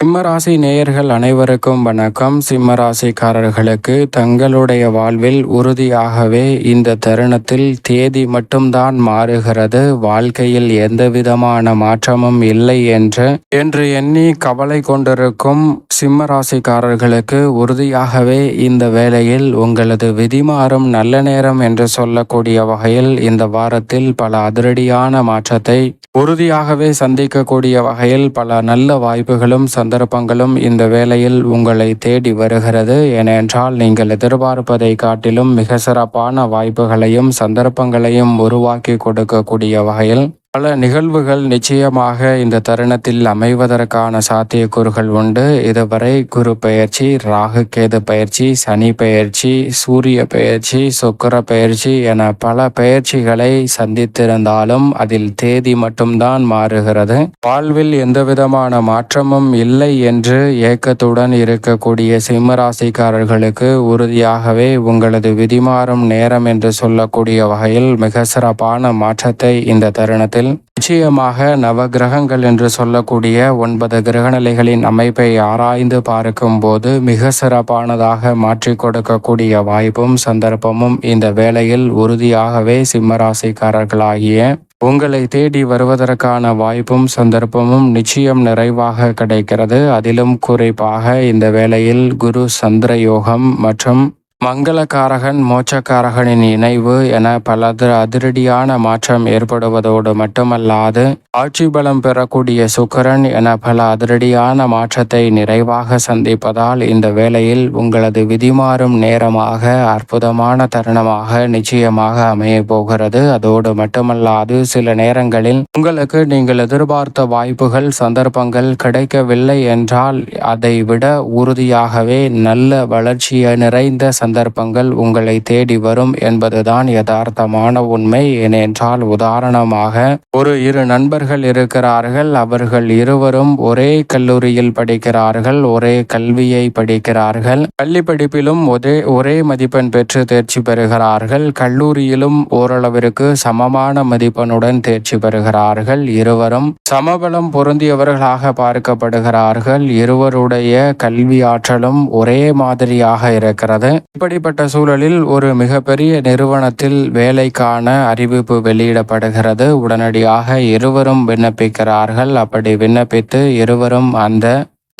சிம்மராசி நேயர்கள் அனைவருக்கும் வணக்கம். சிம்மராசிக்காரர்களுக்கு தங்களுடைய வாழ்வில் உறுதியாகவே இந்த தருணத்தில் தேதி மட்டும்தான் மாறுகிறது. வாழ்க்கையில் எந்த விதமான மாற்றமும் இல்லை என்று என்று எண்ணி கவலை கொண்டிருக்கும் சிம்மராசிக்காரர்களுக்கு உறுதியாகவே இந்த வேளையில் உங்களது விதிமாறும் நல்ல நேரம் என்று சொல்லக்கூடிய வகையில் இந்த வாரத்தில் பல அதிரடியான மாற்றத்தை உறுதியாகவே சந்திக்கக்கூடிய வகையில் பல நல்ல வாய்ப்புகளும் சந்தர்ப்பங்களும் இந்த வேளையில் உங்களை தேடி வருகிறது. ஏனென்றால் நீங்கள் எதிர்பார்ப்பதை காட்டிலும் மிக சிறப்பான வாய்ப்புகளையும் சந்தர்ப்பங்களையும் உருவாக்கி கொடுக்கக்கூடிய வகையில் பல நிகழ்வுகள் நிச்சயமாக இந்த தருணத்தில் அமைவதற்கான சாத்தியக்கூறுகள் உண்டு. இதுவரை குரு பயிற்சி ராகு கேது பயிற்சி சனி பயிற்சி சூரிய பயிற்சி சுக்கர பயிற்சி என பல பயிற்சிகளை சந்தித்திருந்தாலும் அதில் தேதி மட்டும்தான் மாறுகிறது. வாழ்வில் எந்தவிதமான மாற்றமும் இல்லை என்று ஏக்கத்துடன் இருக்கக்கூடிய சிம்மராசிக்காரர்களுக்கு உறுதியாகவே உங்களது விதிமாறும் நேரம் என்று சொல்லக்கூடிய வகையில் மிக சிறப்பான மாற்றத்தை இந்த தருணத்தில் நிச்சயமாக நவ கிரகங்கள் என்று சொல்லக்கூடிய ஒன்பது கிரகநிலைகளின் அமைப்பை ஆராய்ந்து பார்க்கும் போது மிக சிறப்பானதாக மாற்றி கொடுக்கக்கூடிய வாய்ப்பும் சந்தர்ப்பமும் இந்த வேளையில் உறுதியாகவே சிம்மராசிக்காரர்களாகிய உங்களை தேடி வருவதற்கான வாய்ப்பும் சந்தர்ப்பமும் நிச்சயம் நிறைவாக கிடைக்கிறது. அதிலும் குறிப்பாக இந்த வேளையில் குரு சந்திர யோகம் மற்றும் மங்களக்காரகன் மோட்சக்காரகனின் இணைவு என பல அதிரடியான மாற்றம் ஏற்படுவதோடு மட்டுமல்லாது ஆட்சி பலம் பெறக்கூடிய சுக்கரன் என பல அதிரடியான மாற்றத்தை நிறைவாக சந்திப்பதால் இந்த வேளையில் உங்களது விதிமாறும் நேரமாக அற்புதமான தருணமாக நிச்சயமாக அமைய போகிறது. அதோடு மட்டுமல்லாது சில நேரங்களில் உங்களுக்கு நீங்கள் எதிர்பார்த்த வாய்ப்புகள் சந்தர்ப்பங்கள் கிடைக்கவில்லை என்றால் அதை விட உறுதியாகவே நல்ல வளர்ச்சியை நிறைந்த சந்தர்ப்பங்கள் உங்களை தேடி வரும் என்பதுதான் யதார்த்தமான உண்மை. ஏனென்றால் உதாரணமாக ஒரு இரு நண்பர்கள் இருக்கிறார்கள் அவர்கள் இருவரும் ஒரே கல்லூரியில் படிக்கிறார்கள் ஒரே கல்வியை படிக்கிறார்கள். பள்ளி படிப்பிலும் ஒரே ஒரே மதிப்பெண் பெற்று தேர்ச்சி பெறுகிறார்கள். கல்லூரியிலும் ஓரளவிற்கு சமமான மதிப்பெண்ணுடன் தேர்ச்சி பெறுகிறார்கள். இருவரும் சமபலம் பொருந்தியவர்களாக பார்க்கப்படுகிறார்கள். இருவருடைய கல்வி ஆற்றலும் ஒரே மாதிரியாக இருக்கிறது. இப்படிப்பட்ட சூழலில் ஒரு மிகப்பெரிய நிறுவனத்தில் வேலைக்கான அறிவிப்பு வெளியிடப்படுகிறது. உடனடியாக இருவரும் விண்ணப்பிக்கிறார்கள். அப்படி விண்ணப்பித்து இருவரும் அந்த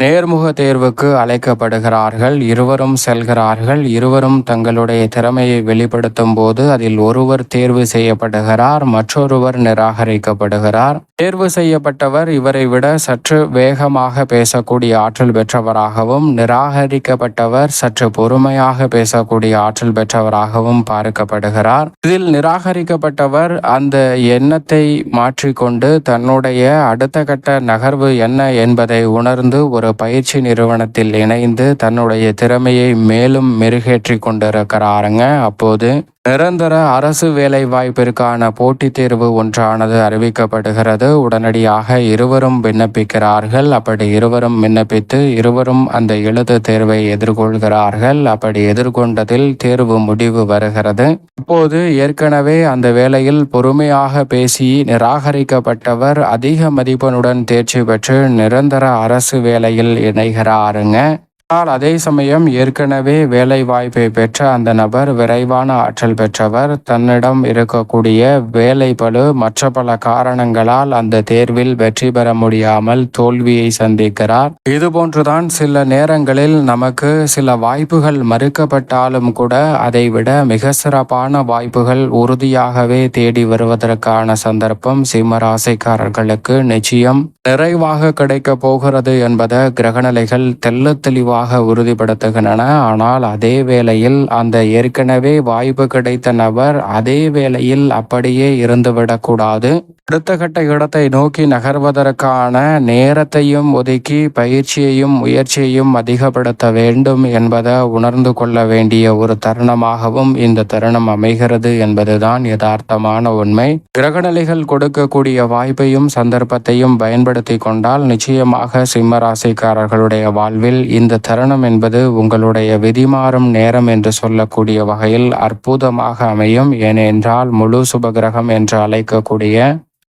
நேர்முக தேர்வுக்கு அழைக்கப்படுகிறார்கள். இருவரும் செல்கிறார்கள். இருவரும் தங்களுடைய திறமையை வெளிப்படுத்தும் போது அதில் ஒருவர் தேர்வு செய்யப்படுகிறார். மற்றொருவர் நிராகரிக்கப்படுகிறார். தேர்வு செய்யப்பட்டவர் இவரை விட சற்று வேகமாக பேசக்கூடிய ஆற்றல் பெற்றவராகவும் நிராகரிக்கப்பட்டவர் சற்று பொறுமையாக பேசக்கூடிய ஆற்றல் பெற்றவராகவும் பார்க்கப்படுகிறார். இதில் நிராகரிக்கப்பட்டவர் அந்த எண்ணத்தை மாற்றிக்கொண்டு தன்னுடைய அடுத்த கட்ட நகர்வு என்ன என்பதை உணர்ந்து ஒரு பயிற்சி நிறுவனத்தில் இணைந்து தன்னுடைய திறமையை மேலும் மெருகேற்றி கொண்டிருக்கிறாருங்க. அப்போது நிரந்தர அரசு வேலை வாய்ப்பிற்கான போட்டித் தேர்வு ஒன்றானது அறிவிக்கப்படுகிறது. உடனடியாக இருவரும் விண்ணப்பிக்கிறார்கள். அப்படி இருவரும் விண்ணப்பித்து இருவரும் அந்த எழுத்து தேர்வை எதிர்கொள்கிறார்கள். அப்படி எதிர்கொண்டதில் தேர்வு முடிவு வருகிறது. அப்போது ஏற்கனவே அந்த வேளையில் பொறுமையாக பேசி நிராகரிக்கப்பட்டவர் அதிக மதிப்பெனுடன் தேர்ச்சி பெற்று நிரந்தர அரசு வேலையில் இணைகிறாருங்க. ஆனால் அதே சமயம் ஏற்கனவே வேலை வாய்ப்பை பெற்ற அந்த நபர் விரைவான ஆற்றல் பெற்றவர். தன்னிடம் இருக்கக்கூடிய வேலை பழு மற்ற பல காரணங்களால் அந்த தேர்வில் வெற்றி பெற முடியாமல் தோல்வியை சந்திக்கிறார். இதுபோன்றுதான் சில நேரங்களில் நமக்கு சில வாய்ப்புகள் மறுக்கப்பட்டாலும் கூட அதை விட மிக சிறப்பான வாய்ப்புகள் உறுதியாகவே தேடி வருவதற்கான சந்தர்ப்பம் சிம்மராசிக்காரர்களுக்கு நிச்சயம். நிறைவாக கிடைக்க போகிறது என்பதை கிரகநிலைகள் தெல்ல தெளிவாக உறுதிப்படுத்துகின்றன. ஆனால் அதே வேளையில் அந்த ஏற்கனவே வாய்ப்பு கிடைத்த நபர் அதே வேளையில் அப்படியே இருந்துவிடக்கூடாது அடுத்த கட்ட இடத்தை நோக்கி நகர்வதற்கான நேரத்தையும் ஒதுக்கி பயிற்சியையும் முயற்சியையும் அதிகப்படுத்த வேண்டும் என்பதை உணர்ந்து கொள்ள வேண்டிய ஒரு தருணமாகவும் இந்த தருணம் அமைகிறது என்பதுதான் யதார்த்தமான உண்மை. கிரகநிலைகள் கொடுக்கக்கூடிய வாய்ப்பையும் சந்தர்ப்பத்தையும் பயன்படுத்தி கொண்டால் நிச்சயமாக சிம்ம ராசிக்காரர்களுடைய வாழ்வில் இந்த தருணம் என்பது உங்களுடைய விதிமாறும் நேரம் என்று சொல்லக்கூடிய வகையில் அற்புதமாக அமையும். ஏனென்றால் முழு சுபகிரகம் என்று அழைக்கக்கூடிய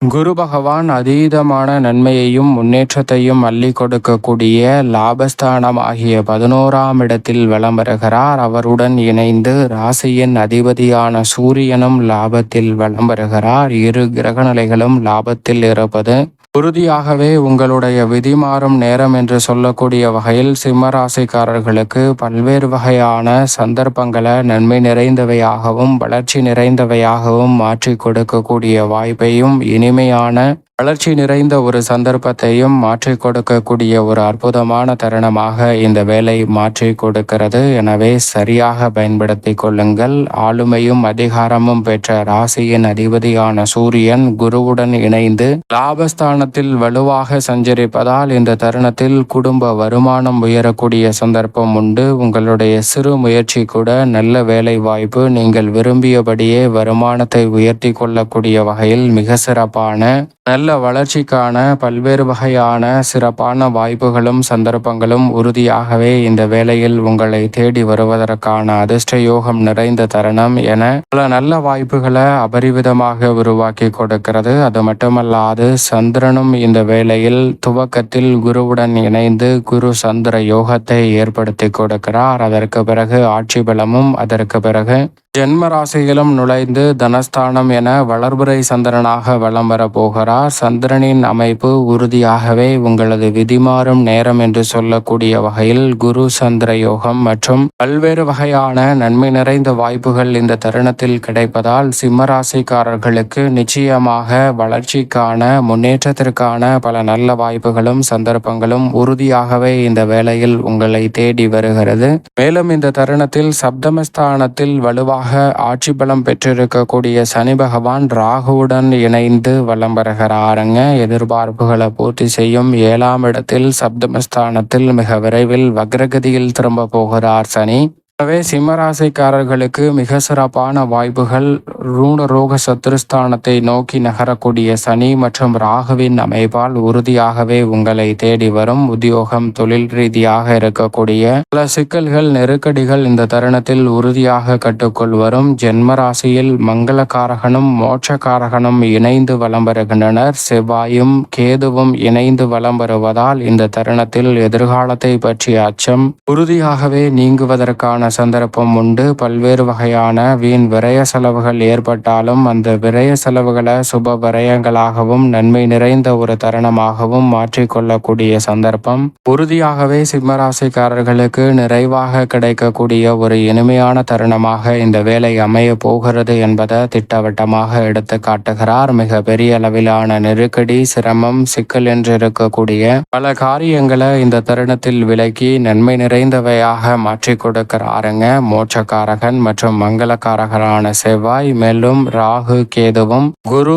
குரு பகவான் அதீதமான நன்மையையும் முன்னேற்றத்தையும் அள்ளி கொடுக்கக்கூடிய லாபஸ்தானம் ஆகிய பதினோராம் இடத்தில் வலம் வருகிறார் அவருடன் இணைந்து ராசியின் அதிபதியான சூரியனும் லாபத்தில் வலம் வருகிறார் இரு கிரகநிலைகளும் லாபத்தில் இருப்பது உறுதியாகவே உங்களுடைய விதி மாறும் நேரம் என்று சொல்லக்கூடிய வகையில் சிம்மராசிக்காரர்களுக்கு பல்வேறு வகையான சந்தர்ப்பங்களை நன்மை நிறைந்தவையாகவும் வளர்ச்சி நிறைந்தவையாகவும் மாற்றி கொடுக்கக்கூடிய வாய்ப்பையும் இனிமையான வளர்ச்சி நிறைந்த ஒரு சந்தர்ப்பத்தையும் மாற்றி கொடுக்கக்கூடிய ஒரு அற்புதமான தருணமாக இந்த வேலை மாற்றி கொடுக்கிறது. எனவே சரியாக பயன்படுத்தி கொள்ளுங்கள். ஆளுமையும் அதிகாரமும் பெற்ற ராசியின் அதிபதியான சூரியன் குருவுடன் இணைந்து லாபஸ்தானத்தில் வலுவாக சஞ்சரிப்பதால் இந்த தருணத்தில் குடும்ப வருமானம் உயரக்கூடிய சந்தர்ப்பம் உண்டு. உங்களுடைய சிறு முயற்சி கூட நல்ல வேலை வாய்ப்பு நீங்கள் விரும்பியபடியே வருமானத்தை உயர்த்தி கொள்ளக்கூடிய வகையில் மிக சிறப்பான நல்ல வளர்ச்சிக்கான பல்வேறு வகையான சிறப்பான வாய்ப்புகளும் சந்தர்ப்பங்களும் உறுதியாகவே இந்த வேளையில் உங்களை தேடி வருவதற்கான அதிர்ஷ்ட யோகம் நிறைந்த தருணம் என பல நல்ல வாய்ப்புகளை அபரிவிதமாக உருவாக்கி கொடுக்கிறது. அது மட்டுமல்லாது சந்திரனும் இந்த வேளையில் துவக்கத்தில் குருவுடன் இணைந்து குரு சந்திர யோகத்தை ஏற்படுத்தி கொடுக்கிறார். அதற்கு பிறகு ஆட்சி பலமும் அதற்கு பிறகு ஜென்ம ராசியிலும் நுழைந்து தனஸ்தானம் என வளர்புரை சந்திரனாக வலம் வரப்போகிறார் சந்திரனின் அமைப்பு உறுதியாகவே உங்களது விதிமாறும் நேரம் என்று சொல்லக்கூடிய வகையில் குரு சந்திர யோகம் மற்றும் பல்வேறு வகையான நன்மை நிறைந்த வாய்ப்புகள் இந்த தருணத்தில் கிடைப்பதால் சிம்மராசிக்காரர்களுக்கு நிச்சயமாக வளர்ச்சிக்கான முன்னேற்றத்திற்கான பல நல்ல வாய்ப்புகளும் சந்தர்ப்பங்களும் உறுதியாகவே இந்த வேளையில் உங்களை தேடி வருகிறது. மேலும் இந்த தருணத்தில் சப்தமஸ்தானத்தில் வலுவாக ஆட்சி பலம் பெற்றிருக்கக்கூடிய சனி பகவான் ராகுவுடன் இணைந்து வலம் வருகிறாருங்க. எதிர்பார்ப்புகளை பூர்த்தி செய்யும் ஏழாம் இடத்தில் சப்தமஸ்தானத்தில் மிக விரைவில் வக்ரகதியில் திரும்ப போகிறார் சனி. எனவே சிம்மராசிக்காரர்களுக்கு மிக சிறப்பான வாய்ப்புகள். ரூண ரோக சத்துருஸ்தானத்தை நோக்கி நகரக்கூடிய சனி மற்றும் ராகுவின் அமைப்பால் உறுதியாகவே உங்களை தேடி வரும் உத்தியோகம் தொழில் ரீதியாக இருக்கக்கூடிய பல சிக்கல்கள் நெருக்கடிகள் இந்த தருணத்தில் உறுதியாக கட்டுக்குள் வரும். ஜென்மராசியில் மங்களகாரகனும் மோட்சக்காரகனும் இணைந்து வலம் வருகின்றனர். செவ்வாயும் கேதுவும் இணைந்து வலம் வருவதால் இந்த தருணத்தில் எதிர்காலத்தை பற்றிய அச்சம் உறுதியாகவே நீங்குவதற்கான சந்தர்ப்பம் உண்டு. பல்வேறு வகையான வீண் விரய செலவுகள் ஏற்பட்டாலும் அந்த விரய செலவுகளை சுப விரயங்களாகவும் நன்மை நிறைந்த ஒரு தருணமாகவும் மாற்றிக்கொள்ளக்கூடிய சந்தர்ப்பம். உறுதியாகவே சிம்மராசிக்காரர்களுக்கு நிறைவாக கிடைக்கக்கூடிய ஒரு இனிமையான தருணமாக இந்த வேலை அமைய போகிறது என்பதை திட்டவட்டமாக எடுத்து காட்டுகிறார். மிக பெரிய அளவிலான நெருக்கடி சிரமம் சிக்கல் என்று இருக்கக்கூடிய பல காரியங்களை இந்த தருணத்தில் விலக்கி நன்மை நிறைந்தவையாக மாற்றி கொடுக்கிறார். பாருங்க. மோட்சக்காரகன் மற்றும் மங்களக்காரகரான செவ்வாய் மேலும் ராகு கேதுவும் குரு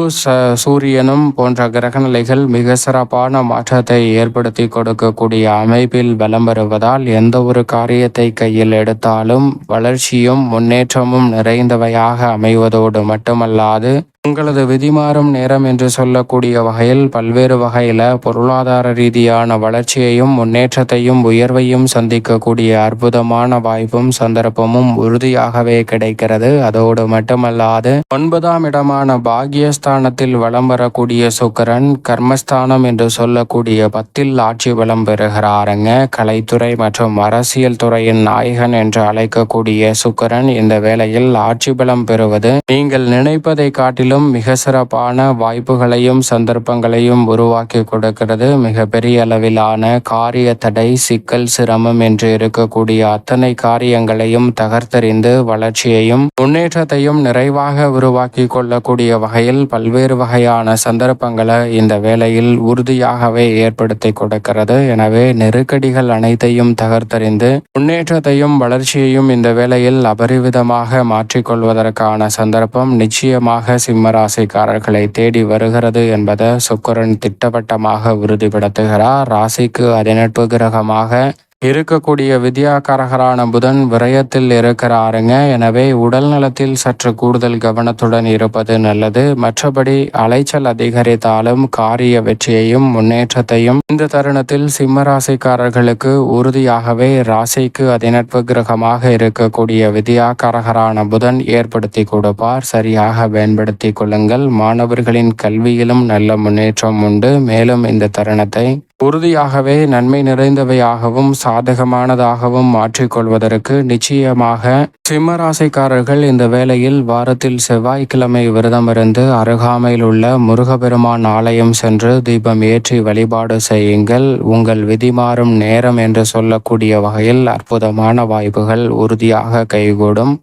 சூரியனும் போன்ற கிரகநிலைகள் மிக சிறப்பான மாற்றத்தை ஏற்படுத்தி கொடுக்கக்கூடிய அமைப்பில் பலம் வருவதால் எந்த ஒரு காரியத்தை கையில் எடுத்தாலும் வளர்ச்சியும் முன்னேற்றமும் நிறைந்தவையாக அமைவதோடு மட்டுமல்லாது உங்களது விதிமாறும் நேரம் என்று சொல்லக்கூடிய வகையில் பல்வேறு வகையில் பொருளாதார ரீதியான வளர்ச்சியையும் முன்னேற்றத்தையும் உயர்வையும் சந்திக்கக்கூடிய அற்புதமான வாய்ப்பும் சந்தர்ப்பமும் உறுதியாகவே கிடைக்கிறது. அதோடு மட்டுமல்லாது ஒன்பதாம் இடமான பாகியஸ்தானத்தில் வளம் வரக்கூடிய சுக்கரன் கர்மஸ்தானம் என்று சொல்லக்கூடிய பத்தில் ஆட்சி வளம் பெறுகிறாருங்க. கலைத்துறை மற்றும் அரசியல் துறையின் நாயகன் என்று அழைக்கக்கூடிய சுக்கரன் இந்த வேளையில் ஆட்சி பலம் பெறுவது நீங்கள் நினைப்பதை காட்டில் மேலும் மிக சிறப்பான வாய்ப்புகளையும் சந்தர்ப்பங்களையும் உருவாக்கி கொடுக்கிறது. மிக பெரிய அளவிலான காரிய தடை சிக்கல் சிரமம் என்று இருக்கக்கூடிய அத்தனை காரியங்களையும் தகர்த்தறிந்து வளர்ச்சியையும் முன்னேற்றத்தையும் நிறைவாக உருவாக்கி கொள்ளக்கூடிய வகையில் பல்வேறு வகையான சந்தர்ப்பங்களை இந்த வேளையில் உறுதியாகவே ஏற்படுத்தி கொடுக்கிறது. எனவே நெருக்கடிகள் அனைத்தையும் தகர்த்தறிந்து முன்னேற்றத்தையும் வளர்ச்சியையும் இந்த வேளையில் அபரிவிதமாக மாற்றிக்கொள்வதற்கான சந்தர்ப்பம் நிச்சயமாக சிம் சிம்ம ராசிக்காரர்களை தேடி வருகிறது என்பதை சுக்கரன் திட்டவட்டமாக உறுதிப்படுத்துகிறார். ராசிக்கு அதிநட்பு கிரகமாக இருக்கக்கூடிய வித்யாகாரகரான புதன் விரயத்தில் இருக்கிறாருங்க. எனவே உடல் நலத்தில் சற்று கூடுதல் கவனத்துடன் இருப்பது நல்லது. மற்றபடி அலைச்சல் அதிகரித்தாலும் காரிய வெற்றியையும் முன்னேற்றத்தையும் இந்த தருணத்தில் சிம்ம ராசிக்காரர்களுக்கு உறுதியாகவே ராசிக்கு அதிநட்பு கிரகமாக இருக்கக்கூடிய வித்யாகாரகரான புதன் ஏற்படுத்தி கொடுப்பார். சரியாக பயன்படுத்தி கொள்ளுங்கள். மாணவர்களின் கல்வியிலும் நல்ல முன்னேற்றம் உண்டு. மேலும் இந்த தருணத்தை உறுதியாகவே நன்மை நிறைந்தவையாகவும் சாதகமானதாகவும் மாற்றிக்கொள்வதற்கு நிச்சயமாக சிம்மராசிக்காரர்கள் இந்த வேளையில் வாரத்தில் செவ்வாய்க்கிழமை விரதமிருந்து அருகாமையில் உள்ள முருகபெருமான் ஆலயம் சென்று தீபம் ஏற்றி வழிபாடு செய்யுங்கள். உங்கள் விதிமாறும் நேரம் என்று சொல்லக்கூடிய வகையில் அற்புதமான வாய்ப்புகள் உறுதியாக கைகூடும்.